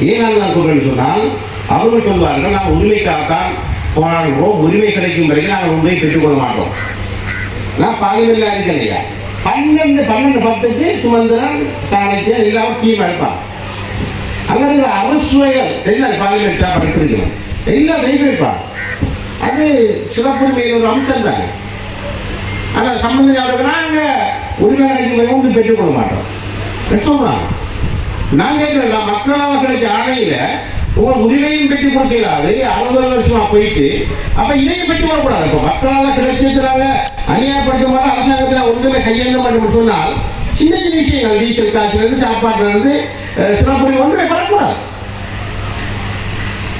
ஏன் நான் சொல்றேன்னு சொன்னால் அவர்கள் சொல்வார்கள் நாம் உரிமைக்காகத்தான் போராடுகிறோம் உரிமை கிடைக்கும் வரைக்கும் நாங்கள் உண்மையை பெற்றுக்கொள்ள மாட்டோம். நான் பார்லிமெண்ட்ல இருக்கேன் இல்லையா பன்னெண்டு பன்னெண்டு பத்துக்கு சுமந்திரன் தானே எல்லாம் டீம் இருப்பான் அங்கே இருக்கிற அரசுவைகள் எல்லாம் பார்லிமெண்ட்டாக படித்திருக்கிறோம் எல்லாம் தெய்வம் வைப்பான் அது சிறப்புரிமையில் ஒரு அம்சம் தானே. ஆனால் சம்பந்தம் நாங்கள் உரிமை கிடைக்கும் ஒன்று பெற்றுக்கொள்ள மாட்டோம். பெற்றோம்லாம் நான் கேட்கிறேன் நான் கிடைச்ச ஆணையில உங்க உரிமையும் பெற்றுக் கொடுக்கிறாரு அறுபது வருஷமா போயிட்டு அப்ப இதையும் பெற்றுக் கொள்ளக்கூடாது இப்ப மக்களால் கிடைச்சிருக்கிறாங்க அநியாயப்படுத்த மாட்டோம் அரசாங்கத்தில் ஒன்றுமே கையெழுந்த மாட்டோம் சொன்னால் சின்ன சின்ன விஷயங்கள் டீசல் காசுல இருந்து சாப்பாட்டுல இருந்து அஹ், ஒன்றுமே பெறக்கூடாது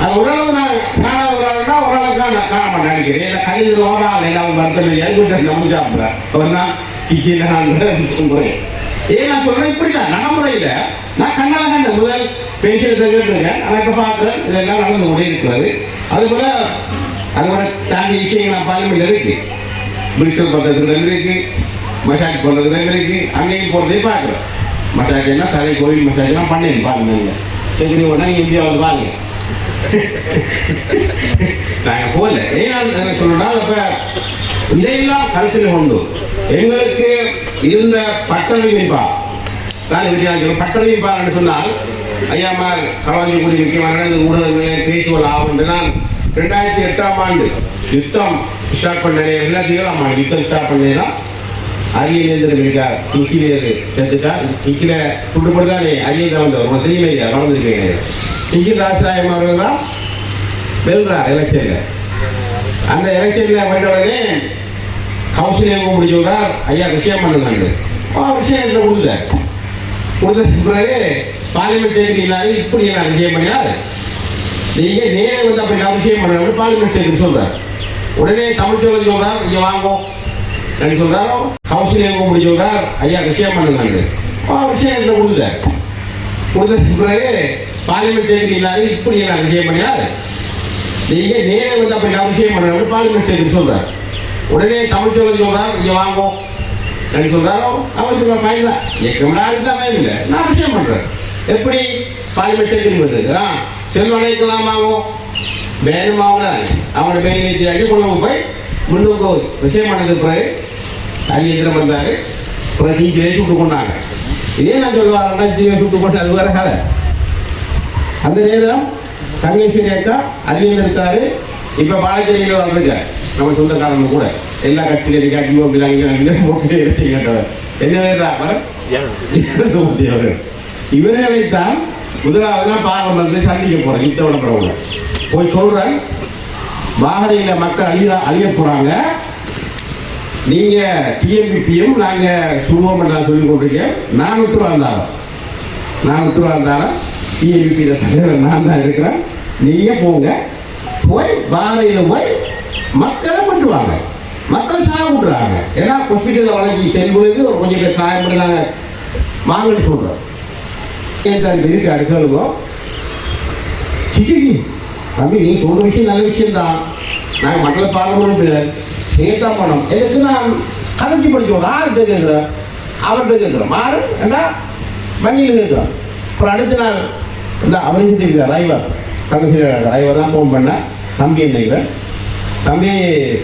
அது ஓரளவு நான் காணாத ஒரு ஆளுனா ஓரளவுக்கு நான் காண மாட்டேன் நினைக்கிறேன். கழிவு ஓடாது ஏதாவது வருத்தம் எதுக்கிட்ட நம்ம சாப்பிட்றேன். அவர் தான் கிச்சியில் நான் சொல்கிறேன் ஏன் நான் சொல்றேன் இப்படி தான் நடைமுறையில் நான் கண்ணால கண்ட முதல் பேசியதை கேட்டிருக்கேன். ஆனால் இப்போ பார்க்குறேன். இதெல்லாம் நடந்து கொண்டே இருக்கிறது. அதுபோல் அதோட தாண்டி விஷயங்கள் நான் பார்க்க இருக்கு. பிரிக்சல் பண்ணுறதுக்கு இருக்கு. மசாஜ் பண்ணுறதுல இருக்கு. அங்கேயும் போகிறதே பார்க்குறேன். மசாஜ் என்ன? தலை கோவில் மசாஜ்லாம் பண்ணேன். பார்லிமெண்ட்டில் சரி உடனே இந்தியாவில் பாருங்க. நாங்கள் போகல. ஏன் சொல்லணும்னா அப்ப இதையெல்லாம் கருத்தில் கொண்டு எங்களுக்கு இருந்த பட்டறிவிப்பா தான் வித்தியாசம் என்று சொன்னால் ஐயாமார் கவாஞ்சி கூறி முக்கியமான ஊடகங்களே ஊடகங்களை ஆகும் என்று நான் ரெண்டாயிரத்தி எட்டாம் ஆண்டு யுத்தம் ஸ்டார்ட் பண்ண ரெண்டாயிரத்தி ஏழாம் ஆண்டு யுத்தம் ஸ்டார்ட் பண்ணேன்னா அரியநேந்திரன் இருக்கார் துக்கிலேரு செத்துட்டார் துக்கில துண்டுபடுதானே அரியதான் வந்தவர் உங்களுக்கு தெரியுமே இல்லையா? மறந்துருக்கீங்க சிங்கில் ராஜராயம் அவர்கள் தான் வெல்றார் எலெக்ஷனில் அந்த எலெக்ஷனில் வந்த உடனே கவுன்சிலிங் முடிச்சுட்டார் ஐயா விஷயம் பண்ணுங்க விஷயம் என்ன கொடுத்தார் கொடுத்த பிறகு பார்லிமெண்ட் கேட்கிறீங்களாரு இப்படி நான் விஷயம் பண்ணினார் நீங்க நேரே வந்து அப்படி நான் விஷயம் பண்ண பார்லிமெண்ட் கேட்குன்னு சொல்றார். உடனே தமிழ் சொல்ல சொல்றார் இங்க வாங்கும் என்ன சொல்றாரோ கவுன்சிலிங் முடிச்சு சொல்றார் ஐயா விஷயம் பண்ணுங்க விஷயம் என்ன கொடுத்தார் கொடுத்த பிறகு பார்லிமெண்ட் கேட்கிறீங்களாரு இப்படி நான் விஷயம் பண்ணினார் நீங்க நேரே வந்து அப்படி நான் விஷயம் பண்ண பார்லிமெண்ட் கேட்குன்னு சொல்றார். உடனே தமிழ் சொல்ல சொல்றாரு இங்க வாங்கும் என்ன சொல்றாரோ அவர் சொல்ற பயன் தான் எக்கம்னா அதுதான் இல்லை நான் விஷயம் பண்றேன். எப்படி? பார்லிமெண்ட் கேட்குறது ஆ செல்வனைக்கெல்லாம் வாங்கும் வேணுமாவும் அவனோட பேர் ஏற்றியாக்கி கொண்டு போய் முன்னுக்கு விஷயம் பண்ணது பிறகு ஐயந்திரம் வந்தார். பிறகு டீச்சரே சுட்டு கொண்டாங்க. இதே நான் சொல்லுவார் ரெண்டாயிரத்தி சுட்டு கொண்டு அது வேற கதை அந்த நேரம் தங்கேஸ்வரி அக்கா அதிகம் இருக்காரு. இப்போ பாலச்சேரியில் வந்திருக்காரு நம்ம சொந்தக்காரங்க கூட எல்லா கட்சியிலும் இருக்காட்டியும் அப்படிலாம் போட்டு எடுத்து கேட்டவர். என்ன வேறு மூர்த்தி அவர்கள் இவர்களைத்தான் முதலாவது பாராளுமன்றத்தை சந்திக்க போறேன் யுத்த விளம்பரம் போய் சொல்றேன். வாகரையில் மக்கள் அழிய அழிய போறாங்க. நீங்க டிஎம்பிபியும் நாங்க சுடுவோம் நான் சொல்லி கொண்டிருக்கேன். நான் உத்தரவாந்தாரம் நான் உத்தரவாந்தாரம் டிஎம்பிபியில் தலைவர் நான் தான் இருக்கிறேன். நீங்க போங்க. போய் வாழையில போய் மக்களை பண்ணுவாங்க மக்கள் சாக விட்டுறாங்க ஏன்னா ஹாஸ்பிட்டலில் வழங்கி செல்வதற்கு கொஞ்சம் பேர் காயப்படுறாங்க வாங்கன்னு சொல்கிறோம் ஏன் சார் இது இருக்காரு சொல்லுங்க தம்பி நீ சொல்ற விஷயம் நல்ல விஷயம் தான் நாங்கள் மக்களை பார்க்கணும் முடியும் சேர்த்தான் போனோம். எதுக்கு நான் கதைச்சி படிச்சோம் யார்கிட்ட கேட்குறேன்? அவர்கிட்ட கேட்குறோம். மாறு என்ன வங்கியில் கேட்குறோம். அப்புறம் அடுத்த நாள் இந்த அவரையும் தெரியுதா ரைவர் தங்கச்சி ரைவர் தான் ஃபோன் பண்ணேன் தம்பி நினைக்கிறேன் தம்பி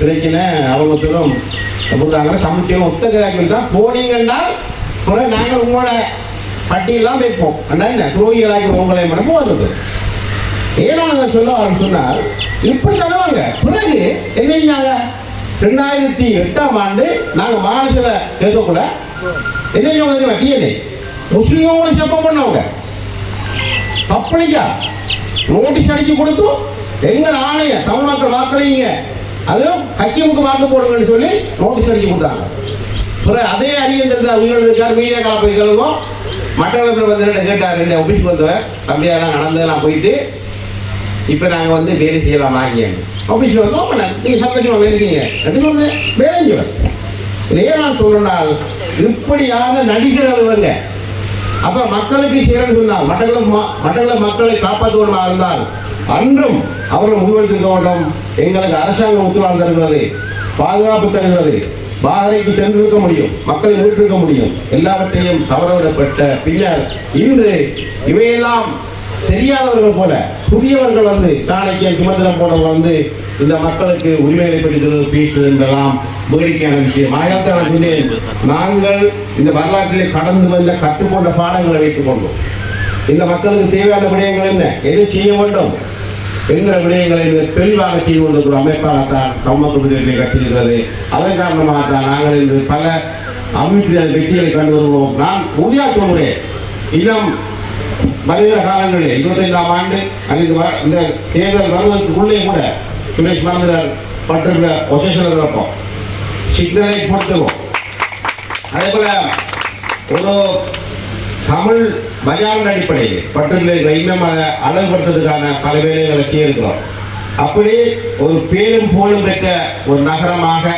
பிரச்சனை அவங்க சொல்லும் கொடுத்தாங்க. சமைச்சோம் ஒத்த கிழக்கு தான் போனீங்கன்னா பிறகு நாங்கள் உங்களோட பட்டியெல்லாம் வைப்போம். அண்ணா என்ன துரோகிகளாகி உங்களை மனமும் வருது ஏன்னா சொல்ல சொன்னால் இப்படி தருவாங்க பிறகு என்ன செஞ்சாங்க? ரெண்டாயிரத்தி எட்டாம் ஆண்டு நாங்கள் மாநில கேட்கக்குள்ள என்ன செய்வாங்க டிஎன்ஏ முஸ்லீமோட சப்பம் பண்ணவங்க. பப்ளிக்கா நோட்டீஸ் அடிச்சு கொடுத்து எங்கள் ஆணைய தமிழ்நாட்டில் வாக்களிங்க? அதுவும் ஹக்கிமுக்கு வாக்கு போடுங்கன்னு சொல்லி நோட்டீஸ் அடிச்சு கொடுத்தாங்க. பிறகு அதே அரியந்திரத்தை உயிரோடு இருக்கார். மீடியா கால போய் கழுவோம் மற்றவர்கள் வந்து ரெண்டு கேட்டார். ரெண்டு ஆஃபீஸ்க்கு வந்தவன் நடந்து நான் போயிட்டு இப்போ நாங்கள் வந்து வேலை செய்யலாம் வாங்கிங்க ஆஃபீஸில் வந்து ஓப்பன் நீங்கள் சந்தோஷமாக வேலை செய்யுங்க. ரெண்டு பேரும் வேலை செய்வேன் இதையே நான் சொல்லணும்னால் இப்படியான நடிகர்கள் இவங்க அப்போ மக்களுக்கு சேரன் சொன்னால் மற்றங்களை மற்றங்களை மக்களை காப்பாற்றுவனா இருந்தால் அன்றும் அவர்கள் முடிவெடுத்திருக்க வேண்டும் எங்களுக்கு அரசாங்கம் உத்தரவாதம் தருகிறது. பாதுகாப்பு தருகிறது. பாதைக்கு சென்றிருக்க முடியும். மக்களை மீட்டிருக்க முடியும். எல்லாவற்றையும் தவறவிடப்பட்ட பின்னர் இன்று இவையெல்லாம் தெரியாதவர்கள் போல புதியவர்கள் வந்து நாளைக்கு சுமந்திரம் போனவங்க வந்து இந்த மக்களுக்கு உரிமைகளை பிடித்தது பேசுவது என்றெல்லாம் வேடிக்கையான விஷயம். ஆயிரத்தி சொன்னேன். நாங்கள் இந்த வரலாற்றிலே கடந்து வந்த கற்றுக்கொண்ட பாடங்களை வைத்துக் கொண்டோம் இந்த மக்களுக்கு தேவையான விடயங்கள் என்ன? எது செய்ய வேண்டும்? என்கிற விடயங்களை தெளிவாக செய்து கொண்டிருக்கிற அமைப்பாகத்தான் தமிழக விடுதலை கட்டியிருக்கிறது. அதன் காரணமாக தான் நாங்கள் இன்று பல அமைப்பினர் வெற்றிகளை கண்டு வருவோம் நான் உறுதியாக சொல்கிறேன் இன்னும் வருகிற காலங்களில் இருபத்தைந்தாம் ஆண்டு அல்லது இந்த தேர்தல் வருவதற்குள்ளே கூட சுரேஷ் மாந்திரர் பட்டிருக்க பொசிஷனில் இருப்போம் சிக்னலை பொறுத்துவோம். அதே போல ஒரு தமிழ் மலையாள அடிப்படையில். பட்டியலில் இன்னும் அதை அழகுபடுத்துறதுக்கான பல வேலைகளை செய்யிருக்கிறோம் அப்படி ஒரு பேரும் புகழும் பெற்ற ஒரு நகரமாக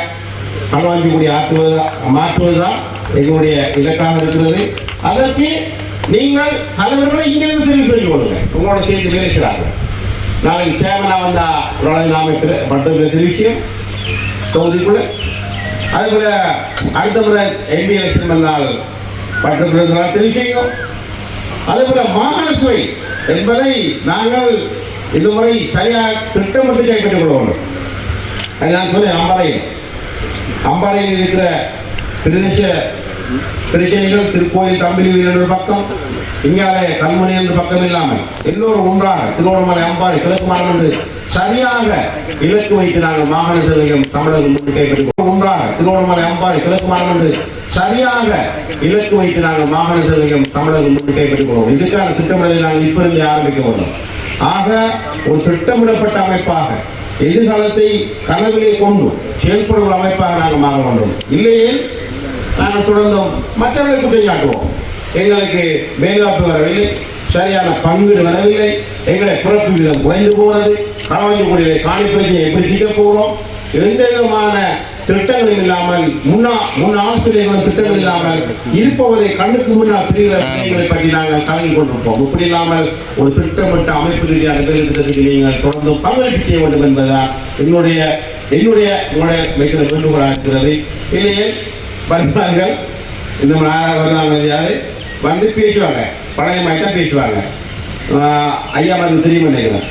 களவாஞ்சிக்குடி ஆற்றுவது மாற்றுவதுதான் எங்களுடைய இலக்காக இருக்கிறது. அதற்கு நீங்கள் தலைவர்களை இங்கிருந்து தெரிவு பெற்றுக் கொள்ளுங்க உங்களோட சேர்ந்து வேலை நாளைக்கு சேமனா வந்தா உடனே நாம பட்டியலில் தெரிவிக்கும் தொகுதிக்குள்ள. அதுபோல அடுத்த முறை எம்பி எலெக்ஷன் வந்தால் பட்டிருக்கிறார் தெரிவிக்கையும் அதே போல மாகாண சுவை என்பதை நாங்கள் இந்த முறை சரியாக திட்டமிட்டு கைப்பற்றிக் கொள்ள வேண்டும். அது நான் சொல்லி அம்பாளையம் அம்பாளையில் இருக்கிற பிரதேச பிரச்சனைகள் திருக்கோயில் தம்பிலி என்ற பக்கம் இங்காலே கண்மணி என்ற பக்கம் இல்லாமல் எல்லோரும் ஒன்றாக திருவண்ணாமலை அம்பாறை கிழக்கு மாநிலம் என்று சரியாக இலக்கு வைத்து நாங்கள் மாகாண சேவையும் தமிழகம் முன்பு கைப்பற்றி ஒன்றாக திருவண்ணாமலை அம்பாறை கிழக்கு மாநிலம் என்று சரியாக இலக்கு வைத்து நாங்கள் மாகாண சேவையும் தமிழகம் முன்பு கைப்பற்றிக் இதுக்கான திட்டமிடலை நாங்கள் இப்பருந்து ஆரம்பிக்க வேண்டும். ஆக ஒரு திட்டமிடப்பட்ட அமைப்பாக எதிர்காலத்தை கனவிலே கொண்டு செயல்படும் ஒரு அமைப்பாக நாங்கள் மாற வேண்டும். இல்லையே நாங்கள் தொடர்ந்தும் மற்றவர்களை குற்றம் சாட்டுவோம் எங்களுக்கு மேலாப்பு வரவில்லை சரியான பங்கீடு வரவில்லை எங்களை பிறப்பு விகிதம் குறைந்து போகிறது களவாஞ்சிக்குடியிலே காணிப்பயிற்சியை எப்படி தீர்க்க போகிறோம் எந்த விதமான திட்டங்களும் இல்லாமல் முன்னா முன் ஆசிரியர்களும் திட்டங்கள் இல்லாமல் இருப்பவதை கண்ணுக்கு முன்னால் தெரிகிற விஷயங்களை பற்றி நாங்கள் கலங்கி கொண்டிருப்போம். இப்படி இல்லாமல் ஒரு திட்டமிட்ட அமைப்பு ரீதியாக நிகழ்கிறதுக்கு நீங்கள் தொடர்ந்து பங்களிப்பு செய்ய வேண்டும் என்பதுதான் என்னுடைய என்னுடைய உங்களுடைய வைக்கிற வேண்டுகோளாக இருக்கிறது. இல்லையே வருவார்கள். இந்த வருவாங்க யாரு வந்து பேசுவாங்க. பழைய மாதிரி தான் பேசுவாங்க ஐயா வந்து தெரியும் நினைக்கிறேன்?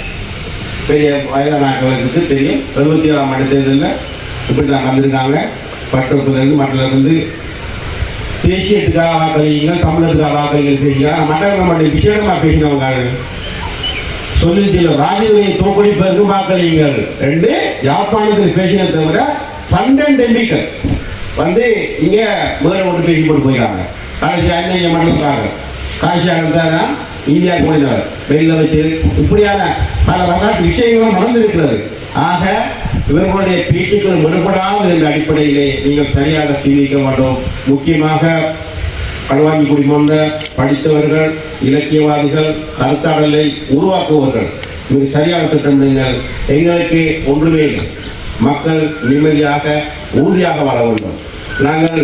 பெரிய வயதானாக்களுக்கு தெரியும். எழுபத்தி ஏழாம் ஆண்டு தேர்தலில் இப்படி தான் வந்திருக்காங்க பட்டத்திலிருந்து மண்டலிருந்து தேசியத்துக்காக வாக்களிங்க தமிழத்துக்காக வாக்களிங்க பேசுகிறாங்க மண்டலம் மட்டும் விசேடமாக பேசினவங்க சொல்லிச்சில ராஜதுரையை தோற்கடிப்பதற்கு வாக்களிங்கள் ரெண்டு யாழ்ப்பாணத்தில் பேசினதை தவிர பன்னெண்டு எம்பிக்கள் வந்து இங்கே மேல விட்டு பேசி போட்டு போயிருக்காங்க கடைசி அஞ்சு மண்டலக்காரர் இருந்தால் தான் இந்தியா கூடினவர் வெயில வச்சு இப்படியான பல வகையான விஷயங்களும் நடந்திருக்கிறது. ஆக இவர்களுடைய பேச்சுக்கள் விடுபடாது என்ற அடிப்படையிலே நீங்கள் சரியாக சிந்திக்க மாட்டோம். முக்கியமாக களுவாஞ்சி குடிமந்த படித்தவர்கள் இலக்கியவாதிகள் கருத்தாடலை உருவாக்குவர்கள் இது சரியாக திட்டமிடுங்கள் எங்களுக்கு ஒன்றுமே இல்லை. மக்கள் நிம்மதியாக உறுதியாக வாழ வேண்டும். நாங்கள்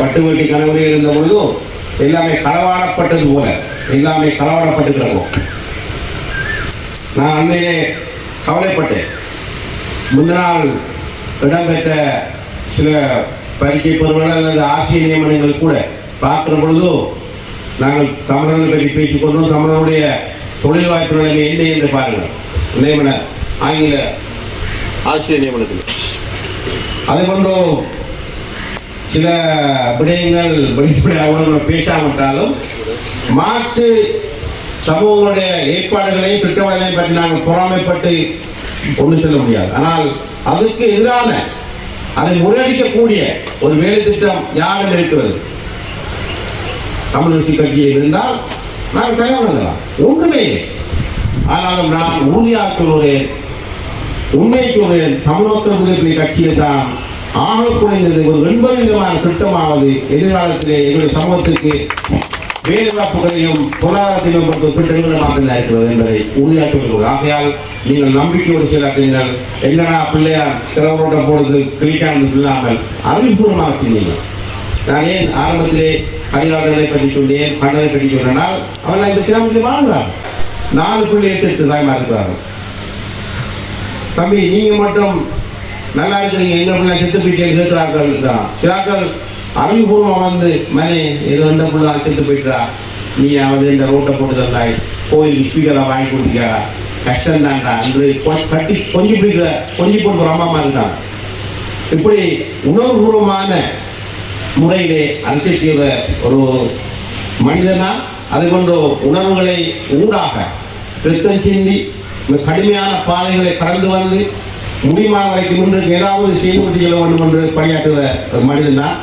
பட்டுவட்டி கணவரே இருந்த பொழுதும் எல்லாமே களவாடப்பட்டது போல. எல்லாமே களவாடப்பட்டு நான் அன்னையே கவலைப்பட்டேன். முந்தினால் இடம்பெற்ற சில பரீட்சை பெறுவர்கள் அல்லது ஆசிரிய நியமனங்கள் கூட பார்க்குற பொழுது நாங்கள் தமிழர்கள் பற்றி பேசிக் கொண்டோம். தமிழனுடைய தொழில் வாய்ப்பு நிலைமை என்ன என்று பாருங்கள். நியமன ஆங்கில ஆசிரியர் நியமனத்தில். அதே போன்று சில விடயங்கள் வெளிப்படையாக பேசாமட்டாலும் மாற்று சமூகங்களுடைய ஏற்பாடுகளையும் திட்டங்களையும் பற்றி நாங்கள் பொறாமைப்பட்டு ஒன்று சொல்ல முடியாது. ஆனால் அதுக்கு எதிரான அதை முறியடிக்கக்கூடிய ஒரு வேலை திட்டம் யாரும் இருக்கிறது? தமிழ் கட்சியில் இருந்தால் நாங்கள் தயாராகலாம் ஒன்றுமே ஆனாலும் நான் உறுதியாக சொல்கிறேன் உண்மை சொல்கிறேன் தமிழக விடுதலை கட்சியை தான் ஆக குறைந்தது ஒரு எண்பது விதமான திட்டமாவது எதிர்காலத்திலே எங்களுடைய சமூகத்துக்கு வேலைவாய்ப்புகளையும் பொருளாதாரத்தையும் பொறுத்த திட்டங்களும் இருக்கிறது என்பதை உறுதியாக ஆகையால் நீங்கள் நம்பிக்கையோடு செயலாற்றுங்கள். என்னடா பிள்ளையார் திறவரோட போடுறது கிளிக்காமல் இல்லாமல் அறிவுபூர்வமாக செய்யுங்கள் நான் ஏன் ஆரம்பத்திலே அறிவாளர்களை பற்றி சொன்னேன் கண்ணனை பற்றி சொன்னால் அவர்கள் இந்த கிராமத்தில் வாழ்ந்தார் நாலு பிள்ளை எட்டு தாய்மா இருக்கிறார்கள் தம்பி நீங்க மட்டும் நல்லா இருக்கிறீங்க எங்கள் பிள்ளை செத்து போயிட்டேன்னு கேட்கிறார்கள் தான் சிலாக்கள் அறிவுபூர்வம் வந்து மனே ஏதோ இந்த பிள்ளை செத்து போயிட்டா நீ வந்து இந்த ரோட்டை போட்டு தந்தாய். கோயில் ஸ்பீக்கரை வாங்கி கொடுத்துக்கிறா கஷ்டம் தான்டா என்று கட்டி கொஞ்சம் பிடிக்கிற கொஞ்சம் போட்டு அம்மா மாதிரி தான். இப்படி உணர்வுபூர்வமான முறையிலே அரசியல் செய்கிற ஒரு மனிதனா அது கொண்டு உணர்வுகளை ஊடாக திருத்தம் சிந்தி கடுமையான பாதைகளை கடந்து வந்து முடியுமான வரைக்கும் இன்று ஏதாவது செய்து கொண்டு செல்ல வேண்டும் என்று பணியாற்றுகிற ஒரு மனிதன் தான்.